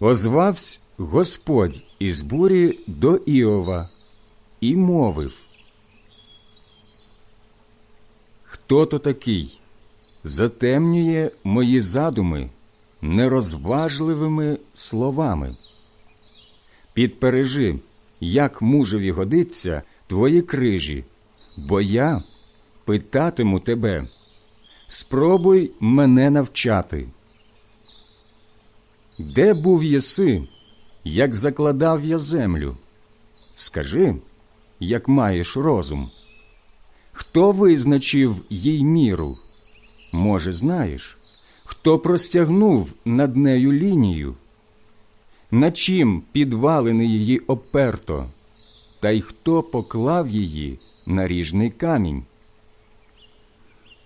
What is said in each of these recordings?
Озвавсь Господь із бурі до Іова і мовив. Хто то такий затемнює мої задуми нерозважливими словами? Підпережи, як мужеві годиться твої крижі, бо я питатиму тебе. Спробуй мене навчати. Де був єси, як закладав я землю? Скажи, як маєш розум. Хто визначив їй міру? Може, знаєш, хто простягнув над нею лінію? На чим підвалини її оперто, та й хто поклав її на ріжний камінь?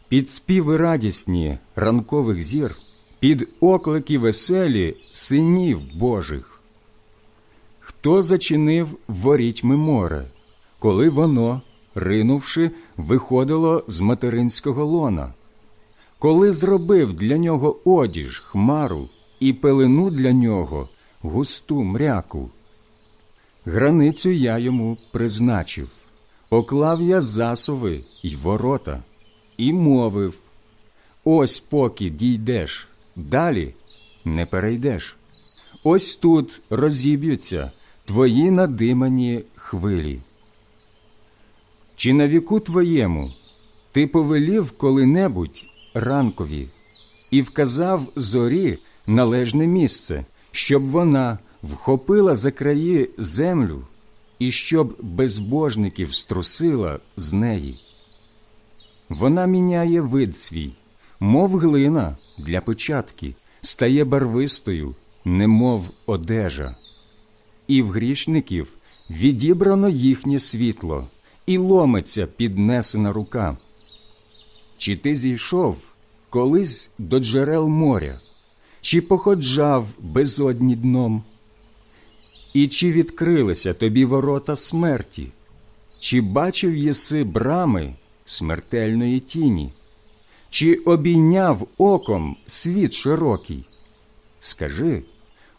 Під співи радісні ранкових зір, під оклики веселі синів Божих. Хто зачинив ворітьми море, коли воно, ринувши, виходило з материнського лона? Коли зробив для нього одіж, хмару і пелену для нього густу мряку? Границю я йому призначив, поклав я засови й ворота, і мовив Ось поки дійдеш, далі не перейдеш. Ось тут розіб'ються твої надимані хвилі. Чи на віку твоєму ти повелів коли-небудь ранкові і вказав зорі належне місце, щоб вона вхопила за краї землю і щоб безбожників струсила з неї? Вона міняє вид свій, мов глина для печатки, стає барвистою, немов одежа. І в грішників відібрано їхнє світло, і ломиться піднесена рука. Чи ти зійшов колись до джерел моря, чи походжав безодні дном? І чи відкрилися тобі ворота смерті, чи бачив єси брами смертельної тіні, чи обійняв оком світ широкий? Скажи,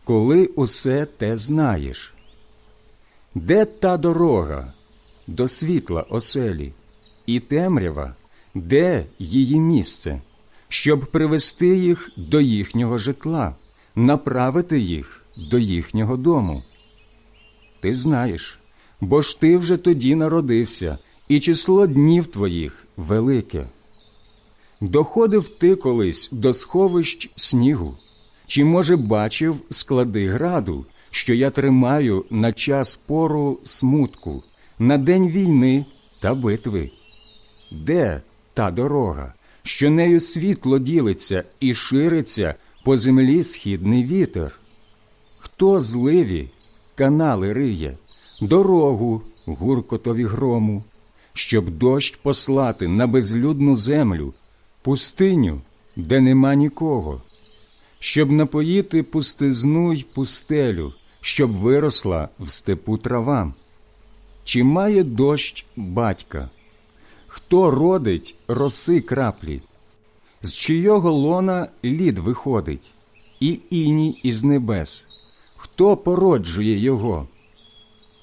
коли усе те знаєш? Де та дорога до світла оселі, і темрява, де її місце, щоб привести їх до їхнього житла, направити їх до їхнього дому? Ти знаєш, бо ж ти вже тоді народився, і число днів твоїх велике. Доходив ти колись до сховищ снігу, чи, може, бачив склади граду, що я тримаю на час пору смутку, на день війни та битви? Де та дорога, що нею світло ділиться і шириться по землі східний вітер? Хто зливі канали риє, дорогу гуркотові грому, щоб дощ послати на безлюдну землю, пустиню, де нема нікого, щоб напоїти пустизну й пустелю, щоб виросла в степу трава. Чи має дощ батька? Хто родить роси краплі? З чийого лона лід виходить, і іній із небес? Хто породжує його?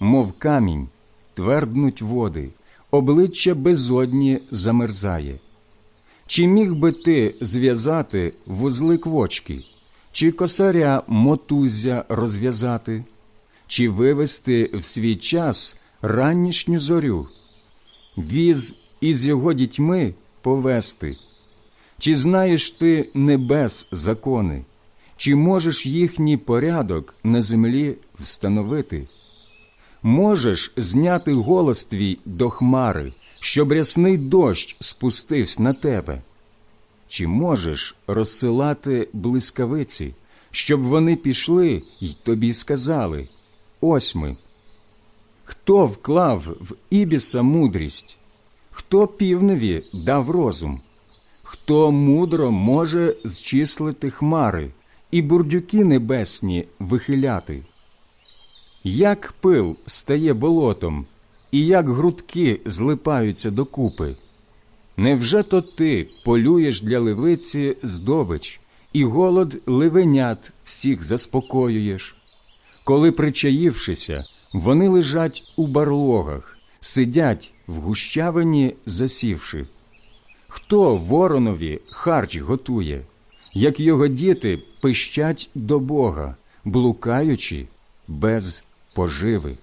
Мов камінь, тверднуть води, обличчя безодні замерзає. Чи міг би ти зв'язати вузли квочки, чи косаря мотузя розв'язати, чи вивести в свій час ранішню зорю, віз із його дітьми повести? Чи знаєш ти небес закони, чи можеш їхній порядок на землі встановити? Можеш зняти голос твій до хмари, щоб рясний дощ спустився на тебе? Чи можеш розсилати блискавиці, щоб вони пішли й тобі сказали Ось ми. Хто вклав в Ібіса мудрість? Хто півневі дав розум? Хто мудро може зчислити хмари і бурдюки небесні вихиляти? Як пил стає болотом, і як грудки злипаються докупи? Невже то ти полюєш для левиці здобич і голод ливенят всіх заспокоюєш. Коли, причаївшися, вони лежать у барлогах, сидять в гущавині засівши. Хто воронові харч готує, як його діти пищать до Бога, блукаючи без поживи?